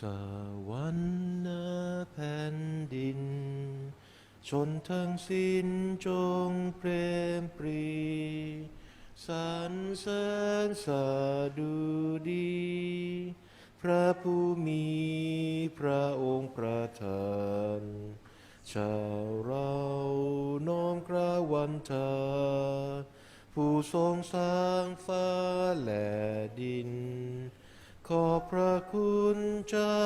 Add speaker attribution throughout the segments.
Speaker 1: สวรรค์นือแผ่นดิน ชนทั้งสิ้นจงเปรมปรีสรรเสริญสาดุดี พระผู้มีพระองค์ประทานชาวเราน้อมกราวันทาผู้ทรงสร้างฟ้าและดิน ขอบพระคุณเจ้า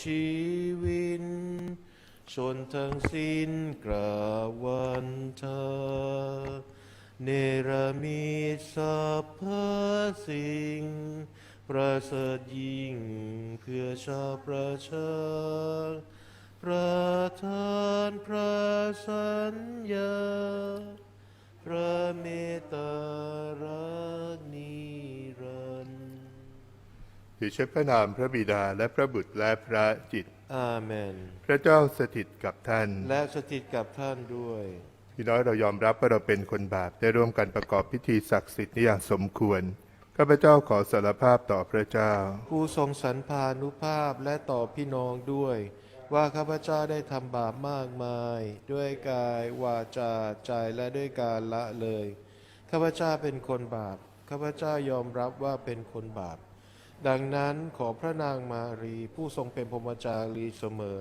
Speaker 1: ชีวิน ชนทั้งสิ้นกราบวันทาเนรมิตสรรพสิ่ง ประเสริฐยิ่งเพื่อชาวประชาประทานพระสัญญา พระเมตตารักนิรันดร์
Speaker 2: ถือใช้พระนามพระบิดาและพระบุตรและพระจิต
Speaker 1: อาเมน
Speaker 2: พระเจ้าสถิตกับท่าน
Speaker 1: และสถิตกับท่านด้วย
Speaker 2: พี่น้อยเรายอมรับว่าเราเป็นคนบาปได้ร่วมกันประกอบพิธีศักดิ์สิทธิ์นี้อย่างสมควรข้าพเจ้าขอสารภาพต่อพระเจ้า
Speaker 1: ผู้ทรงสรรพานุภาพและต่อพี่น้องด้วย ว่าข้าพเจ้าได้ทำบาปมากมาย ด้วยกายวาจาใจและด้วยการละเลย ข้าพเจ้าเป็นคนบาป ข้าพเจ้ายอมรับว่าเป็นคนบาป ดังนั้นขอพระนางมารีผู้ทรงเป็นพรหมจารีเสมอ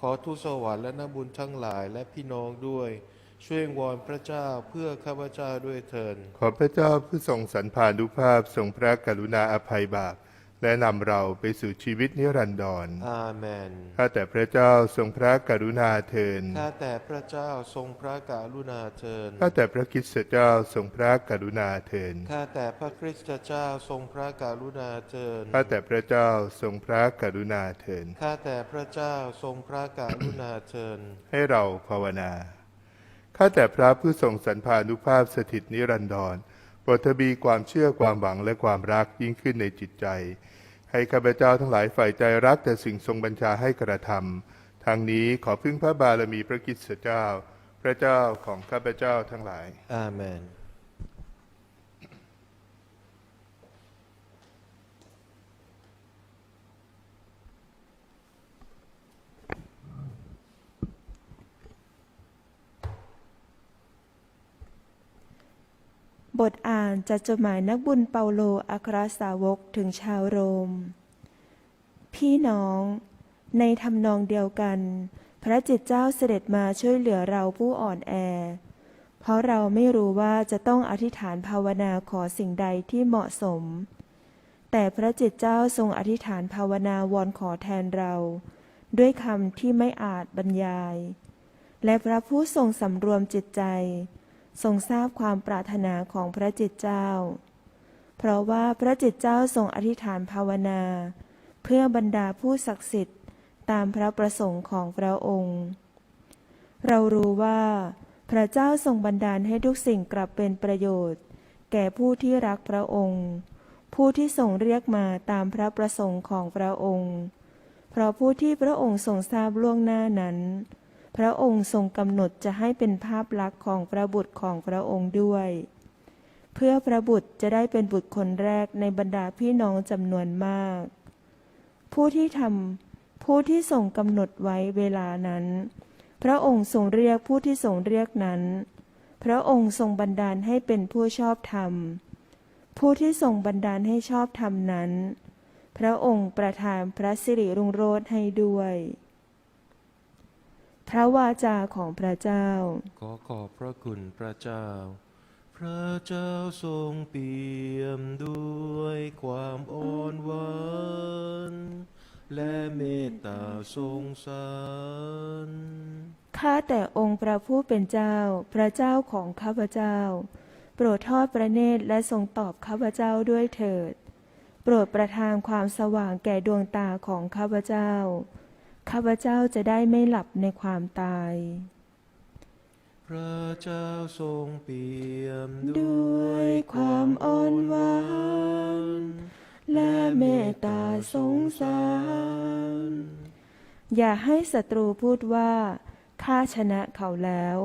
Speaker 1: ขอทูตสวรรค์และนักบุญทั้งหลายและพี่น้องด้วย ช่วยวอนพระเจ้าเพื่อข้าพเจ้าด้วยเถิด
Speaker 2: ขอพระเจ้าผู้ทรงสรรพานุภาพทรงพระกรุณาอภัยบาป และนำเราไปสู่ชีวิตนิรันดร
Speaker 1: อาเมน
Speaker 2: ข้าแต่พระเจ้าทรงพระกรุณาเทิน
Speaker 1: ข้าแต่พระเจ้าทรงพระกรุณาเถิด
Speaker 2: ข้าแต่พระคริสตเจ้าทรงพระกรุณาเทิน
Speaker 1: ข้าแต่พระคริสตเจ้าทรงพระกรุณาเถิด
Speaker 2: ข้าแต่พระเจ้าทรงพระกรุณาเทิน
Speaker 1: ข้าแต่พระเจ้าทรงพระกรุณาเถิด
Speaker 2: ให้เราภาวนา ข้าแต่พระผู้ทรงสรรพานุภาพสถิตนิรันดรโปรดทวีความเชื่อความหวังและความรักยิ่งขึ้นในจิตใจ ให้ข้าพเจ้าทั้งหลายฝ่ายใจรักแต่สิ่งทรงบัญชาให้กระทำทางนี้ขอพึ่งพระบารมีพระคริสตเจ้า พระเจ้าของข้าพเจ้าทั้งหลาย
Speaker 1: อาเมน
Speaker 3: บทอ่านจากจดหมายนักบุญเปาโลอัครสาวกถึงชาวโรม พี่น้อง ในทำนองเดียวกัน พระจิตเจ้าเสด็จมาช่วยเหลือเราผู้อ่อนแอ เพราะเราไม่รู้ว่าจะต้องอธิษฐานภาวนาขอสิ่งใดที่เหมาะสม แต่พระจิตเจ้าทรงอธิษฐานภาวนาวอนขอแทนเรา ด้วยคำที่ไม่อาจบรรยาย และพระผู้ทรงสำรวมจิตใจ ทรงทราบความปรารถนาของพระจิตเจ้า เพราะว่าพระจิตเจ้าทรงอธิษฐานภาวนา เพื่อบรรดาผู้ศักดิ์สิทธิ์ตามพระประสงค์ของพระองค์ เรารู้ว่า พระเจ้าทรงบันดาลให้ทุกสิ่งกลับเป็นประโยชน์ แก่ผู้ที่รักพระองค์ ผู้ที่ทรงเรียกมาตามพระประสงค์ของพระองค์ เพราะผู้ที่พระองค์ทรงทราบล่วงหน้านั้น พระองค์ทรงกำหนดจะให้เป็นภาพลักษณ์ของพระบุตรของพระองค์ด้วย เพื่อพระบุตรจะได้เป็นบุตรคนแรกในบรรดาพี่น้องจำนวนมาก ผู้ที่ทำผู้ที่ทรงกำหนดไว้เวลานั้น พระองค์ทรงเรียกผู้ที่ทรงเรียกนั้น พระองค์ทรงบันดาลให้เป็นผู้ชอบธรรม ผู้ที่ทรงบันดาลให้ชอบธรรมนั้น พระองค์ประทานพระสิริรุ่งโรจน์ให้ด้วย พระวาจาของพระเจ้า
Speaker 1: ขอขอบพระคุณพระเจ้า พระเจ้าทรงเปี่ยมด้วยความอ่อนหวานและเมตตาสงสาร
Speaker 3: ข้าแต่องค์พระผู้เป็นเจ้า พระเจ้าของข้าพเจ้า โปรดทอดพระเนตรและทรงตอบข้าพเจ้าด้วยเถิด โปรดประทานความสว่างแก่ดวงตาของข้าพเจ้า ข้าพเจ้าจะได้ไม่หลับในความตาย
Speaker 1: พระเจ้าทรงเปี่ยม
Speaker 3: ด้วยความอ่อนหวาน และเมตตาสงสาร อย่าให้ศัตรูพูดว่าข้าชนะเขาแล้ว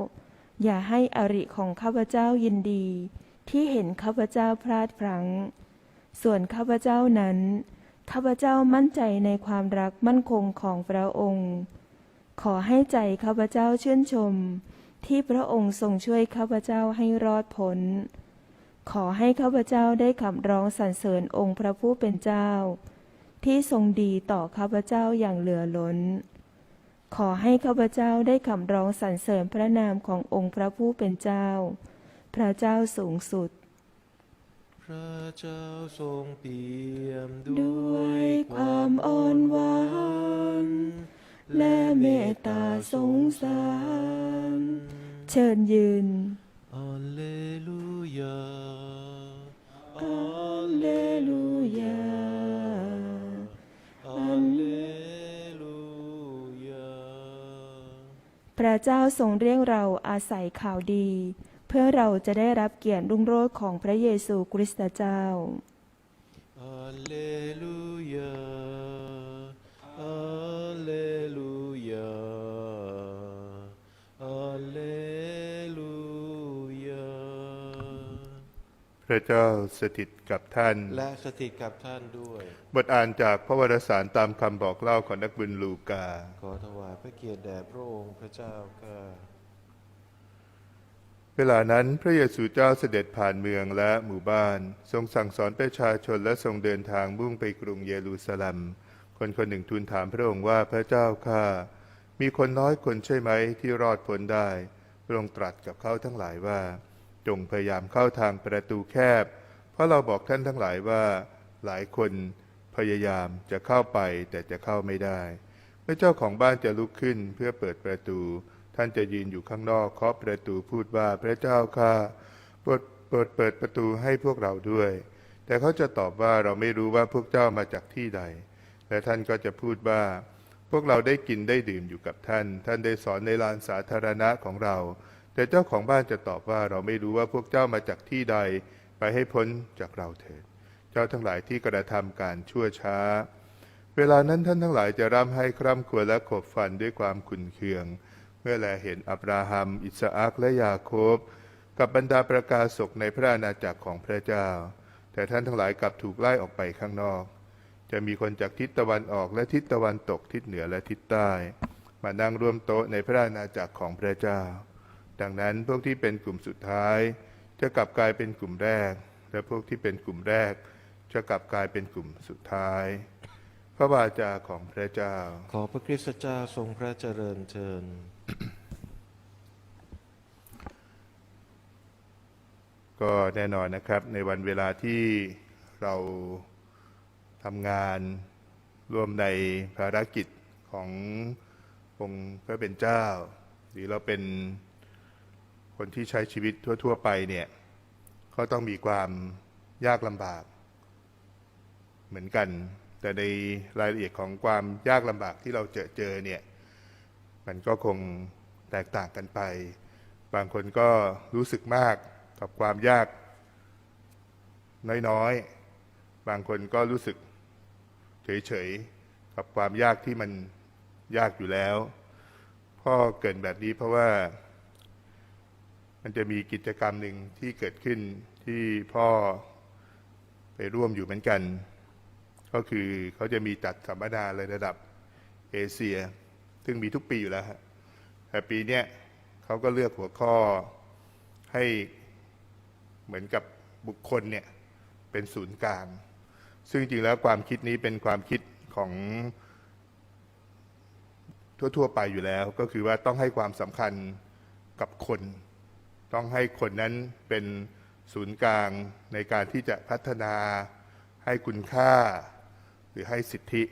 Speaker 3: อย่าให้อริของข้าพเจ้ายินดี ที่เห็นข้าพเจ้าพลาดพลั้ง ส่วนข้าพเจ้านั้น ข้าพเจ้ามั่นใจในความรักมั่นคงของพระองค์ ขอให้ใจข้าพเจ้าชื่นชม ที่พระองค์ทรงช่วยข้าพเจ้าให้รอดพ้น ขอให้ข้าพเจ้าได้ขับร้องสรรเสริญองค์พระผู้เป็นเจ้า ที่ทรงดีต่อข้าพเจ้าอย่างเหลือล้น ขอให้ข้าพเจ้าได้ขับร้องสรรเสริญพระนามขององค์พระผู้เป็นเจ้า พระเจ้าสูงสุด
Speaker 1: ระเจ้าทรงเปี่ยม
Speaker 3: ด้
Speaker 1: ด้
Speaker 3: ว
Speaker 1: วยย
Speaker 3: ค
Speaker 1: ความม
Speaker 3: อ่
Speaker 1: อ่
Speaker 3: อ
Speaker 1: อนน
Speaker 3: ห
Speaker 1: ห
Speaker 3: วาวา
Speaker 1: นน
Speaker 3: และ
Speaker 1: และ
Speaker 3: เม
Speaker 1: เม
Speaker 3: ต
Speaker 1: ต
Speaker 3: ตา
Speaker 1: ตา
Speaker 3: ส
Speaker 1: ส
Speaker 3: ง
Speaker 1: ง
Speaker 3: สา
Speaker 1: สารร
Speaker 3: เชิญยืน
Speaker 1: อัลเลลูยา
Speaker 3: อัลเลลูยา
Speaker 1: อัลเลลูยา
Speaker 3: พระเจ้าทรงเรียกเราอาศัยข่าวดี เพื่อเราจะได้รับเกียรติรุ่งโรจน์ของพระเยซูคริสต์เจ้า
Speaker 1: อัลเลลูยาอัลเลลูยาอัลเลลูยา
Speaker 2: พระเจ้าสถิตกับท่าน
Speaker 1: และสถิตกับท่านด้วย
Speaker 2: บทอ่านจากพระวรสารตามคำบอกเล่าของนักบุญลูกา
Speaker 1: ขอถวายพระเกียรติแด่พระองค์พระเจ้าข้า
Speaker 2: เวลานั้นพระเยซูเจ้าเสด็จผ่านเมืองและหมู่บ้าน ทรงสั่งสอนประชาชนและทรงเดินทางมุ่งไปกรุงเยรูซาเล็ม คนคนหนึ่งทูลถามพระองค์ว่าพระเจ้าข้ามีคนน้อยคนใช่ไหมที่รอดพ้นได้ พระองค์ตรัสกับเขาทั้งหลายว่า จงพยายามเข้าทางประตูแคบ เพราะเราบอกท่านทั้งหลายว่า หลายคนพยายามจะเข้าไปแต่จะเข้าไม่ได้ เมื่อเจ้าของบ้านจะลุกขึ้นเพื่อเปิดประตู ท่านจะยืนอยู่ข้างนอกเคาะประตูพูดว่าพระเจ้าข้าโปรดโปรดเปิดประตูให้พวกเราด้วย แต่เขาจะตอบว่าเราไม่รู้ว่าพวกเจ้ามาจากที่ใด และท่านก็จะพูดว่า พวกเราได้กินได้ดื่มอยู่กับท่าน ท่านได้สอนในลานสาธารณะของเรา แต่เจ้าของบ้านจะตอบว่าเราไม่รู้ว่าพวกเจ้ามาจากที่ใด ไปให้พ้นจากเราเถิด เจ้าทั้งหลายที่กระทำการชั่วช้า เวลานั้นท่านทั้งหลายจะร่ำให้คร่ำครวญและขบฟันด้วยความขุนเคือง เมื่อแลเห็นอับราฮัม อิสอักและยาโคบ กับบรรดาประกาศกในพระอาณาจักรของพระเจ้า แต่ท่านทั้งหลายกลับถูกไล่ออกไปข้างนอก จะมีคนจากทิศตะวันออกและทิศตะวันตกทิศเหนือและทิศใต้ มานั่งร่วมโต๊ะในพระอาณาจักรของพระเจ้า ดังนั้นพวกที่เป็นกลุ่มสุดท้าย จะกลับกลายเป็นกลุ่มแรก และพวกที่เป็นกลุ่มแรก จะกลับกลายเป็นกลุ่มสุดท้ายพระวาจาของพระเจ้า
Speaker 1: ขอพระคริสตเจ้าทรงพระเจริญเชิญ
Speaker 2: ก็แน่นอนนะครับในวันเวลาที่เราทำงานร่วมในภารกิจขององค์พระเป็นเจ้า หรือเราเป็นคนที่ใช้ชีวิตทั่ว ๆ ไปเนี่ยก็ต้องมีความยากลำบาก เหมือนกัน แต่ในรายละเอียดของความยากลำบากที่เราเจอเจอเนี่ยมันก็คงแตกต่างกันไป บางคนก็รู้สึกมาก กับความยากน้อยๆ บางคนก็รู้สึกเฉยๆ กับความยากที่มันยากอยู่แล้ว พ่อเกรินแบบนี้เพราะว่า มันจะมีกิจกรรมหนึ่งที่เกิดขึ้นที่พ่อไปร่วมอยู่เหมือนกัน ก็คือเขาจะมีจัดสัมมนาในระดับเอเชีย ซึ่งมีทุกปีอยู่แล้วฮะแต่ปีเนี้ยเขาก็เลือกหัวข้อให้ เหมือนกับบุคคลเนี่ยเป็นศูนย์กลาง ซึ่งจริงๆแล้วความคิดนี้เป็นความคิดของทั่ว ๆ ไปอยู่แล้ว ก็คือว่าต้องให้ความสำคัญกับคน ต้องให้คนนั้นเป็นศูนย์กลางในการที่จะพัฒนาให้คุณค่า หรือให้สิทธิ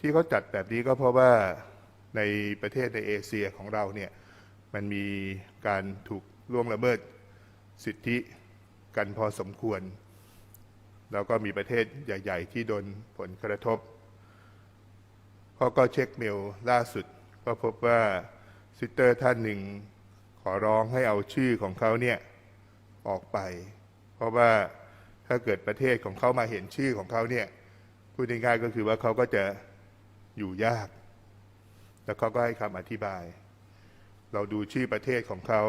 Speaker 2: ที่เขาจัดแบบนี้ก็เพราะว่าในประเทศในเอเชียของเราเนี่ยมันมีการถูกล่วงละเมิด สิทธิกันพอสมควร แล้วก็มีประเทศใหญ่ ๆ ที่โดนผลกระทบพ่อก็เช็คเมลล่าสุด ก็พบว่าซิสเตอร์ท่านหนึ่งขอร้องให้เอาชื่อของเขาเนี่ยออกไป เพราะว่าถ้าเกิดประเทศของเขามาเห็นชื่อของเขาเนี่ยพูดง่ายๆก็คือว่าเขาก็จะอยู่ยาก แล้วเขาก็ให้คำอธิบาย เราดูชื่อประเทศของเขา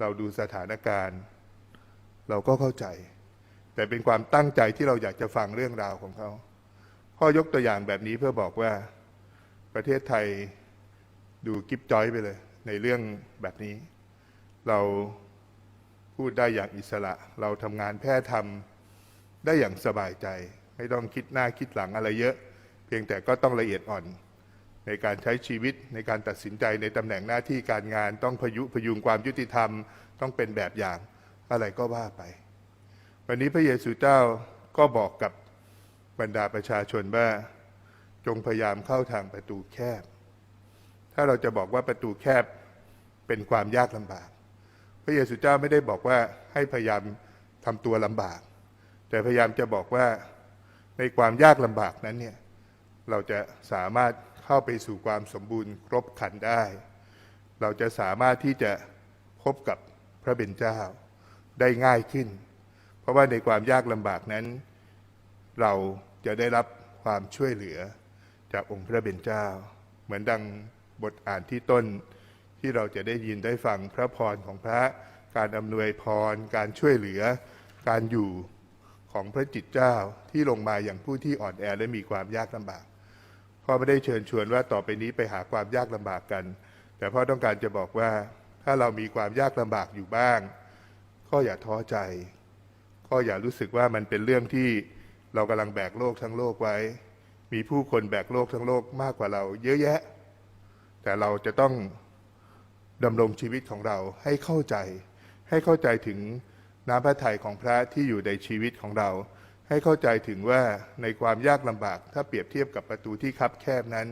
Speaker 2: เราดูสถานการณ์ เราก็เข้าใจ แต่เป็นความตั้งใจที่เราอยากจะฟังเรื่องราวของเขาพ่อยกตัวอย่างแบบนี้เพื่อบอกว่าประเทศไทยดูกิ๊บจอยไปเลย ในเรื่องแบบนี้ เราพูดได้อย่างอิสระ เราทำงานแพทย์ทำได้อย่างสบายใจ ไม่ต้องคิดหน้าคิดหลังอะไรเยอะ เพียงแต่ก็ต้องละเอียดอ่อน ในการใช้ชีวิตในการตัดสินใจในตำแหน่งหน้าที่การงาน ต้องพยุพยุงความยุติธรรม ต้องเป็นแบบอย่างอะไรก็ว่าไป วันนี้พระเยซูเจ้าก็บอกกับบรรดาประชาชนว่าจงพยายามเข้าทางประตูแคบ ถ้าเราจะบอกว่าประตูแคบเป็นความยากลำบาก พระเยซูเจ้าไม่ได้บอกว่าให้พยายามทำตัวลำบาก แต่พยายามจะบอกว่าในความยากลำบากนั้นเนี่ยเราจะสามารถ เข้าไปสู่ความสมบูรณ์ครบคันได้ เราจะสามารถที่จะพบกับพระเป็นเจ้าได้ง่ายขึ้น เพราะว่าในความยากลำบากนั้น เราจะได้รับความช่วยเหลือจากองค์พระเป็นเจ้า เหมือนดังบทอ่านที่ต้นที่เราจะได้ยินได้ฟังพระพรของพระการอำนวยพร การช่วยเหลือ การอยู่ของพระจิตเจ้าที่ลงมาอย่างผู้ที่อ่อนแอและมีความยากลำบาก พ่อไม่ได้เชิญชวนว่าต่อไปนี้ไปหาความยากลำบากกัน แต่พ่อต้องการจะบอกว่าถ้าเรามีความยากลำบากอยู่บ้าง ก็อย่าท้อใจ ก็อย่ารู้สึกว่ามันเป็นเรื่องที่เรากำลังแบกโลกทั้งโลกไว้ มีผู้คนแบกโลกทั้งโลกมากกว่าเรา เยอะแยะ แต่เราจะต้องดำรงชีวิตของเราให้เข้าใจ ให้เข้าใจถึงน้ำพระทัยของพระที่อยู่ในชีวิตของเรา ให้เข้าใจถึงว่าในความยากลำบาก ถ้าเปรียบเทียบกับประตูที่คับแคบนั้น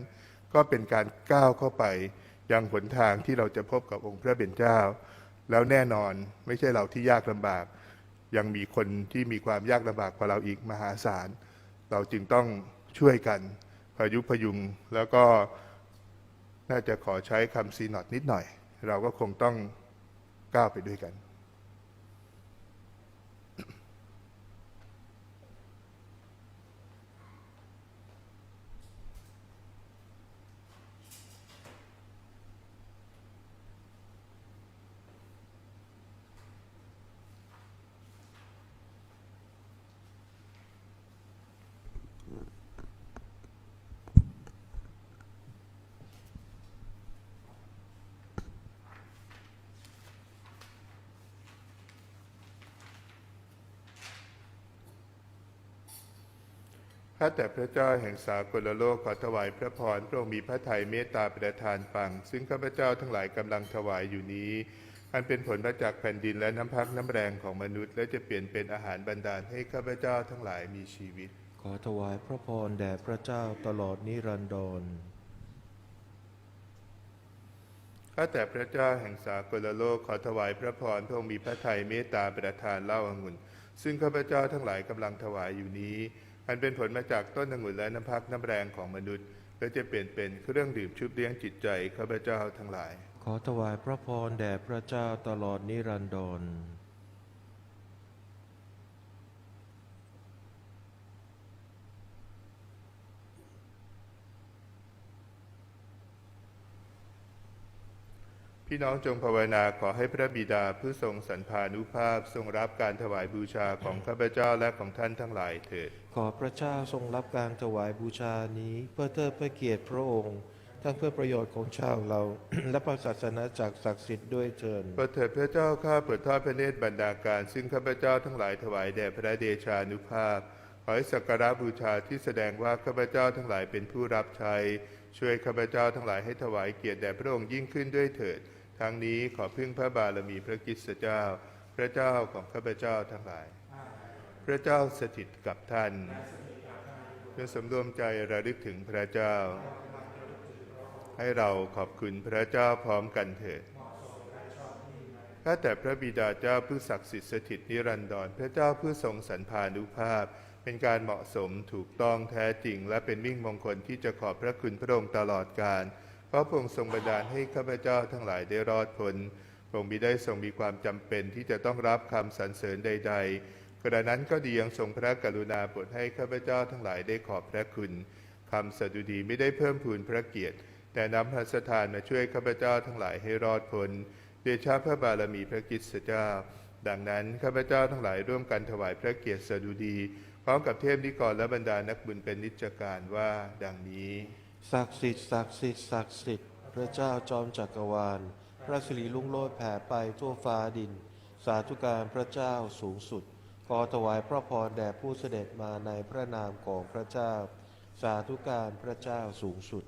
Speaker 2: ก็เป็นการก้าวเข้าไปยังหนทางที่เราจะพบกับองค์พระเป็นเจ้า แล้วแน่นอนไม่ใช่เราที่ยากลำบาก ยังมีคนที่มีความยากลำบากกว่าเราอีกมหาศาล เราจึงต้องช่วยกันพยุพยุงแล้วก็น่าจะขอใช้คำซีนอตนิดหน่อย เราก็คงต้องก้าวไปด้วยกัน ข้าแต่พระเจ้าแห่งสากลโลกขอถวายพระพรพระองค์มีพระทัยเมตตาประทานฟัง ซึ่งข้าพเจ้าทั้งหลายกำลังถวายอยู่นี้ อันเป็นผลมาจากแผ่นดินและน้ำพักน้ำแรงของมนุษย์ และจะเปลี่ยนเป็นอาหารบรรดาลให้ข้าพเจ้าทั้งหลายมีชีวิต
Speaker 1: ขอถวายพระพรแด่พระเจ้าตลอดนิรันดร
Speaker 2: ข้าแต่พระเจ้าแห่งสากลโลกขอถวายพระพรพระองค์มีพระทัยเมตตาประทานเล้าองุ่นซึ่งข้าพเจ้าทั้งหลายกำลังถวายอยู่นี้ อันเป็นผลมาจากต้นองุ่นและน้ำพักน้ำแรงของมนุษย์ และจะเปลี่ยนเป็นเครื่องดื่มชุบเลี้ยงจิตใจข้าพเจ้าทั้งหลาย
Speaker 1: ขอถวายพระพรแด่พระเจ้าตลอดนิรันดร
Speaker 2: พี่น้องจงภาวนาขอให้พระบิดาผู้ทรงสรรพานุภาพทรงรับการถวายบูชาของข้าพเจ้าและของท่านทั้งหลายเถิด
Speaker 1: ขอพระเจ้าทรงรับการถวายบูชานี้ เพื่อเทิดพระเกียรติพระองค์ทั้งเพื่อประโยชน์ของชาวเรา และพระศาสนาจักรศักดิ์สิทธิ์ด้วยเชิญ
Speaker 2: ประเถิดพระเจ้าข้าเปิดทอดพระเนตรบรรดาการ ซึ่งข้าพเจ้าทั้งหลายถวายแด่พระเดชานุภาพ ขอให้สักการะบูชาที่แสดงว่าข้าพเจ้าทั้งหลายเป็นผู้รับใช้ช่วยข้าพเจ้าทั้งหลายให้ถวายเกียรติแด่พระองค์ยิ่งขึ้นด้วยเถิด ทั้งนี้ขอพึ่งพระบารมีพระกิสเจ้า พระเจ้าของข้าพเจ้าทั้งหลาย พระเจ้าสถิตกับท่านเพื่อสำรวมใจระลึกถึงพระเจ้า ให้เราขอบคุณพระเจ้าพร้อมกันเถิดข้าแต่พระบิดาเจ้าผู้ศักดิ์สิทธิ์สถิตนิรันดรพระเจ้าผู้ทรงสรรพานุภาพ เป็นการเหมาะสมถูกต้องแท้จริง และเป็นมิ่งมงคลที่จะขอบพระคุณพระองค์ตลอดกาล เพราะพระองค์ทรงบันดาลให้ข้าพเจ้าทั้งหลายได้รอดพ้นพระองค์มิได้ทรงมีความจำเป็นที่จะต้องรับคำสรรเสริญใด ๆ กระนั้นก็ดียังทรงพระกรุณาโปรดให้ข้าพเจ้าทั้งหลายได้ขอบพระคุณคำสดุดีไม่ได้เพิ่มพูนพระเกียรติ แต่นำพระสถานมาช่วยข้าพเจ้าทั้งหลายให้รอดพ้นเดชะพระบารมีพระกิตติเจ้า ดังนั้นข้าพเจ้าทั้งหลายร่วมกันถวายพระเกียรติสดุดี พร้อมกับเทพนิกรและบรรดานักบุญเป็นนิจการว่าดังนี้
Speaker 1: ศักดิ์สิทธิ์ศักดิ์สิทธิ์ศักดิ์สิทธิ์พระเจ้าจอมจักรวาล พระสิริลุ่งโลดแผ่ไปทั่วฟ้าดิน สาธุการพระเจ้าสูงสุดขอถวายพระพรแด่ผู้เสด็จมาในพระนามของพระเจ้า สาธุการพระเจ้าสูงสุด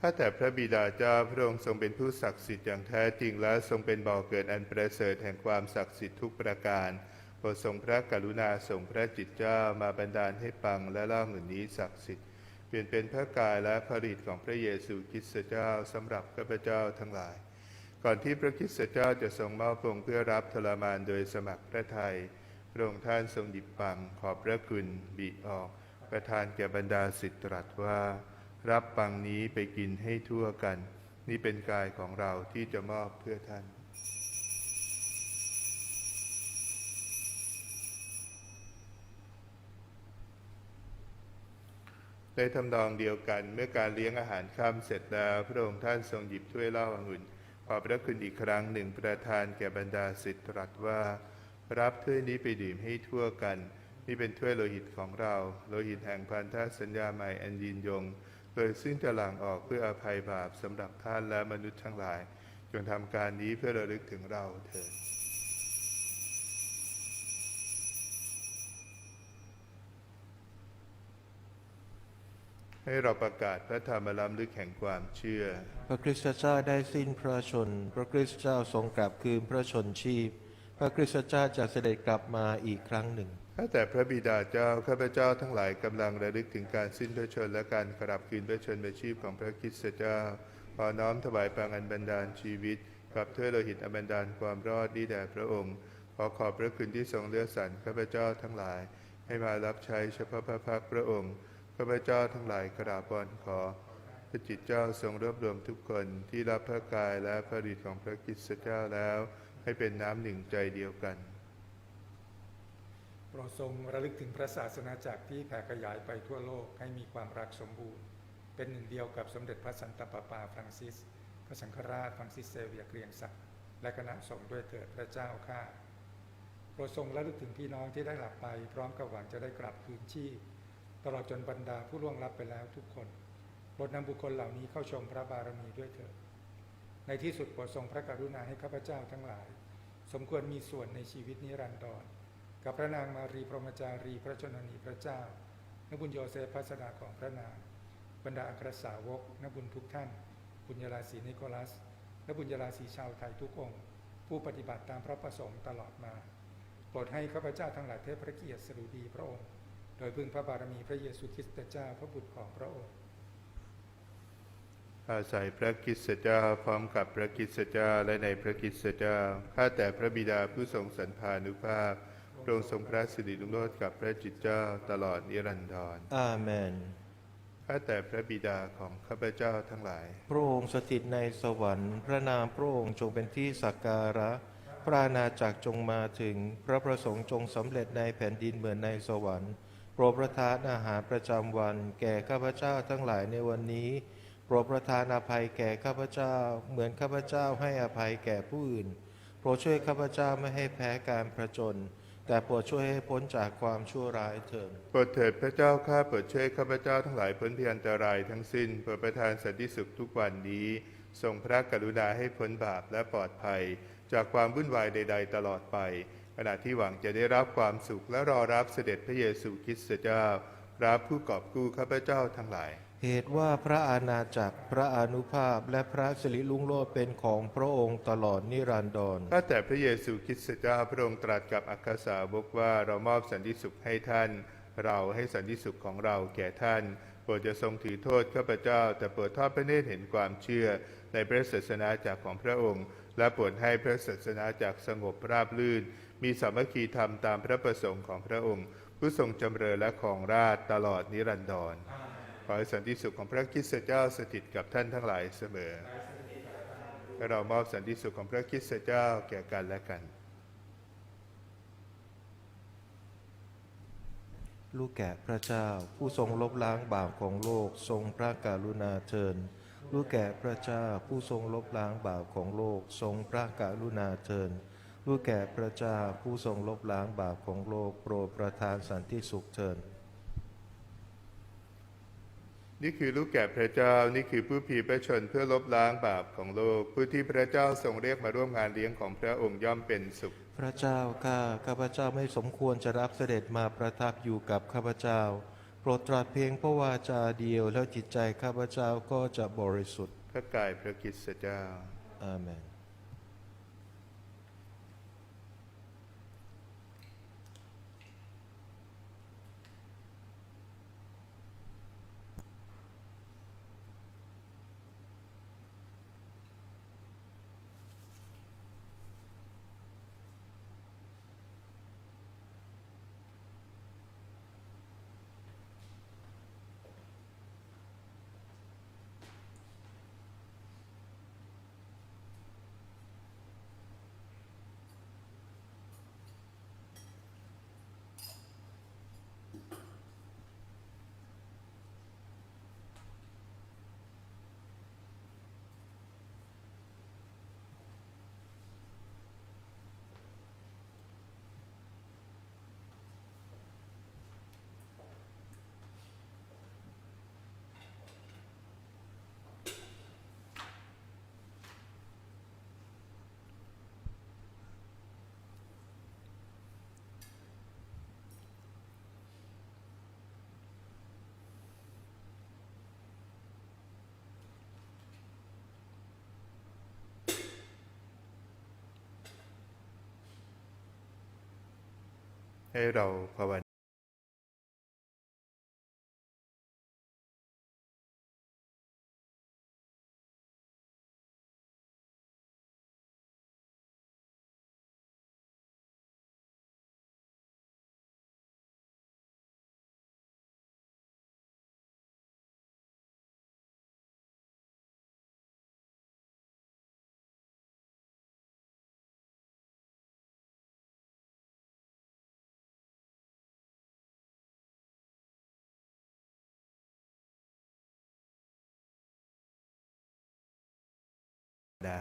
Speaker 2: ข้าแต่พระบิดาเจ้าพระองค์ทรงเป็นผู้ศักดิ์สิทธิ์อย่างแท้จริงและทรงเป็นบ่อเกิดอันประเสริฐแห่งความศักดิ์สิทธิ์ทุกประการโปรดทรงพระกรุณาทรงพระจิตเจ้ามาบันดาลให้ปังและเล่าหนุนนี้ศักดิ์สิทธิ์ ปลี่ยนเป็นพระกายและพระฤทธิ์ของพระเยซูคริสต์เจ้าสำหรับข้าพเจ้าทั้งหลาย ก่อนที่พระคริสต์เจ้าจะทรงมอบพระองค์เพื่อรับทรมานโดยสมัครพระทัยพระองค์ท่านทรงหยิบปังขอบพระคุณบิออก ประทานแก่บรรดาสิทธิตรัสว่า รับปังนี้ไปกินให้ทั่วกัน นี่เป็นกายของเราที่จะมอบเพื่อท่าน ในทำนองเดียวกัน เมื่อการเลี้ยงอาหารค่ำเสร็จแล้ว พระองค์ท่านทรงหยิบถ้วยเหล้าองุ่นขอพระคุณอีกครั้งหนึ่งประทานแก่บรรดาสิทธิ์ตรัสว่า รับถ้วยนี้ไปดื่มให้ทั่วกัน นี่เป็นถ้วยโลหิตของเรา โลหิตแห่งพันธสัญญาใหม่อันยินยง โดยซึ่งจะหลั่งออกเพื่ออภัยบาปสำหรับท่านและมนุษย์ทั้งหลาย จงทำการนี้เพื่อระลึกถึงเราเถิด ให้เราประกาศพระธรรมล้ำลึกแห่งความเชื่อ
Speaker 1: พระคริสตเจ้าได้สิ้นพระชน พระคริสตเจ้าทรงกลับคืนพระชนชีพ พระคริสตเจ้าจะเสด็จกลับมาอีกครั้งหนึ่ง
Speaker 2: ข้าแต่พระบิดาเจ้า ข้าพเจ้าทั้งหลายกำลังระลึกถึงการสิ้นพระชนและการกลับคืนพระชนม์ชีพของพระคริสตเจ้า ขอน้อมถวายปังอันบันดาลชีวิตกับถ้วยโลหิตอันบันดาลความรอดนี้แด่พระองค์ ขอขอบพระคุณที่ทรงเลือกสรรข้าพเจ้าทั้งหลาย ให้มารับใช้เฉพาะพระพักตร์พระองค์ ข้าพเจ้าทั้งหลายกราบวอนขอพระจิตเจ้าทรงรวบรวมทุกคนที่รับพระกายและพระฤทธิ์ของพระคริสตเจ้าแล้ว ให้เป็นน้ำหนึ่งใจเดียวกัน
Speaker 4: โปรดทรงระลึกถึงพระศาสนาจักรที่แผ่ขยายไปทั่วโลกให้มีความรักสมบูรณ์ เป็นหนึ่งเดียวกับสมเด็จพระสันตะปาปาฟรังซิส พระสังฆราชฟรังซิสเซเวียเกรียงศักดิ์และคณะสงฆ์ด้วยเถิดพระเจ้าข้าโปรดทรงระลึกถึงพี่น้องที่ได้หลับไป พร้อมกับหวังจะได้กลับคืนชีพ ตลอดจนบรรดาผู้ล่วงลับไปแล้วทุกคนโปรดนำบุคคลเหล่านี้เข้าชมพระบารมีด้วยเถิดในที่สุดโปรดทรงพระกรุณาให้ข้าพเจ้าทั้งหลาย สมควรมีส่วนในชีวิตนิรันดร กับพระนางมารีพรหมจารีพระชนนีพระเจ้านบุญโยเซฟพัสดาของพระนาง บรรดาอัครสาวกนบุญทุกท่าน บุญยราศีนิโคลัสและบุญยราศีชาวไทยทุกองค์ ผู้ปฏิบัติตามพระประสงค์ตลอดมาโปรดให้ข้าพเจ้าทั้งหลายเทพพระเกียรติสรุดีพระองค์ ดยพึ่งพระบารมีพระเยซูคริสต์เจ้าพระบุตรของพระองค์
Speaker 2: อาศัยพระคริสตเจ้าพร้อมกับพระคริสตเจ้าและในพระคริสตเจ้าข้าแต่พระบิดาผู้ทรงสันพานุภาพพระองค์ทรงพระสิริลุงโลดกับพระจิตเจ้าตลอดนิรันดร
Speaker 1: อาเมน
Speaker 2: ข้าแต่พระบิดาของข้าพเจ้าทั้งหลาย
Speaker 1: พระองค์สถิตในสวรรค์ พระนามพระองค์จงเป็นที่สักการะ พระอาณาจักรจงมาถึง พระประสงค์จงสำเร็จในแผ่นดินเหมือนในสวรรค์ โปรดประทานอาหารประจำวัน แก่ข้าพเจ้าทั้งหลายในวันนี้ โปรดประทานอภัยแก่ข้าพเจ้า เหมือนข้าพเจ้าให้อภัยแก่ผู้อื่น โปรดช่วยข้าพเจ้าไม่ให้แพ้การประจนแต่โปรดช่วยให้พ้นจากความชั่วร้ายเถิด
Speaker 2: โปรดเถิดพระเจ้าข้าโปรดช่วยข้าพเจ้าทั้งหลายพ้นพยันตรายทั้งสิ้นโปรดประทานสันติสุขทุกวันนี้ ทรงพระกรุณาให้พ้นบาปและปลอดภัย จากความวุ่นวายใด ๆ ตลอดไป ขณะที่หวังจะได้รับความสุขและรอรับเสด็จพระเยซูคริสต์เจ้าพระผู้กอบกู้ข้าพเจ้าทั้งหลาย
Speaker 1: เหตุว่าพระอาณาจักรพระอานุภาพและพระสิริลุงโลดเป็นของพระองค์ตลอดนิรันดร
Speaker 2: ข้าแต่พระเยซูคริสต์เจ้าพระองค์ตรัสกับอัครสาวกว่าเรามอบสันติสุขให้ท่าน เราให้สันติสุขของเราแก่ท่านโปรดจะทรงถือโทษข้าพเจ้า แต่โปรดทอดพระเนตรเห็นความเชื่อในพระศาสนาจากรของพระองค์ และโปรดให้พระศาสนาจากรสงบราบรื่น มีสามัคคีธรรมตามพระประสงค์ของพระองค์ ผู้ทรงจำเริญและของราชตลอดนิรันดร ขอให้สันติสุขของพระคริสตเจ้าสถิตกับท่านทั้งหลายเสมอและเรามอบสันติสุขของพระคริสตเจ้าแก่กันและกัน
Speaker 1: ลูกแกะพระเจ้าผู้ทรงลบล้างบาปของโลกทรงพระกรุณาเชิญลูกแกะพระเจ้าผู้ทรงลบล้างบาปของโลกทรงพระกรุณาเชิญ รู้แก่พระเจ้าผู้ทรงลบล้างบาปของโลกโปรดประทานสันติสุขเถิด
Speaker 2: นี่คือลูกแก่พระเจ้า นี่คือผู้ผีประชนเพื่อลบล้างบาปของโลก ผู้ที่พระเจ้าทรงเรียกมาร่วมงานเลี้ยงของพระองค์ย่อมเป็นสุข
Speaker 1: พระเจ้าข้าข้าพเจ้าไม่สมควรจะรับเสด็จมาประทับอยู่กับข้าพเจ้า โปรดตรัสเพียงพระวาจาเดียวแล้วจิตใจข้าพเจ้าก็จะบริสุทธิ์
Speaker 2: พระกายพระกิตติเจ้า
Speaker 1: อาเมน
Speaker 2: ให้เราภาว นา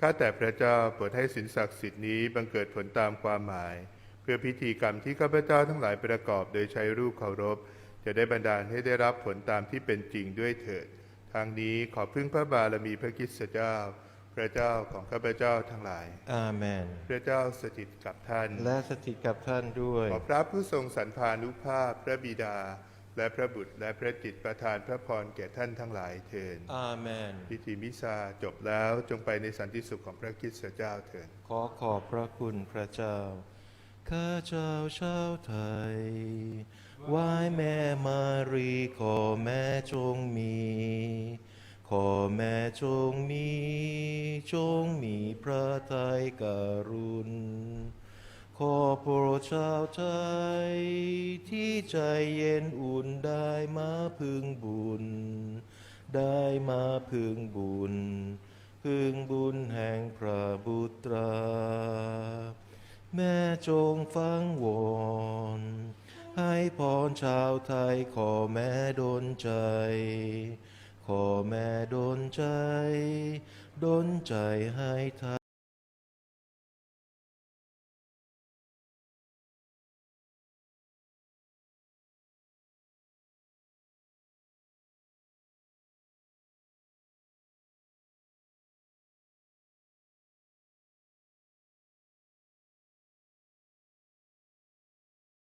Speaker 2: ข้าแต่พระเจ้าโปรดให้สินศักดิ์สิทธิ์นี้บังเกิดผลตามความหมาย เพื่อพิธีกรรมที่ข้าพเจ้าทั้งหลายประกอบโดยใช้รูปเคารพ จะได้บันดาลให้ได้รับผลตามที่เป็นจริงด้วยเถิด ทางนี้ขอพึ่งพระบารมีพระคริสตเจ้า พระเจ้าของข้าพเจ้าทั้งหลาย
Speaker 1: อาเมน
Speaker 2: พระเจ้าสถิตกับท่าน
Speaker 1: และสถิตกับท่านด้วย
Speaker 2: ขอพระผู้ทรงสรรพานุภาพพระบิดา และพระบุตรและพระจิตรประทานพระพรแก่ท่านทั้งหลายเถิด
Speaker 1: อาเมน
Speaker 2: พิธีมิซาจบแล้วจงไปในสันติสุขของพระคริสตเจ้าเถิด
Speaker 1: ขอขอบพระคุณพระเจ้า ข้าเจ้าชาวไทยไหว้แม่มารีขอแม่จงมี ขอแม่จงมี จงมีพระทัยกรุณขอโปรดชาวไทยที่ ใจเย็นอุ่นได้มาพึงบุญ ได้มาพึงบุญ พึงบุญแห่งพระบุตราแม่จงฟังวอนให้พรชาวไทยขอแม่ดลใจ ขอแม่ดลใจดลใจให้ไทย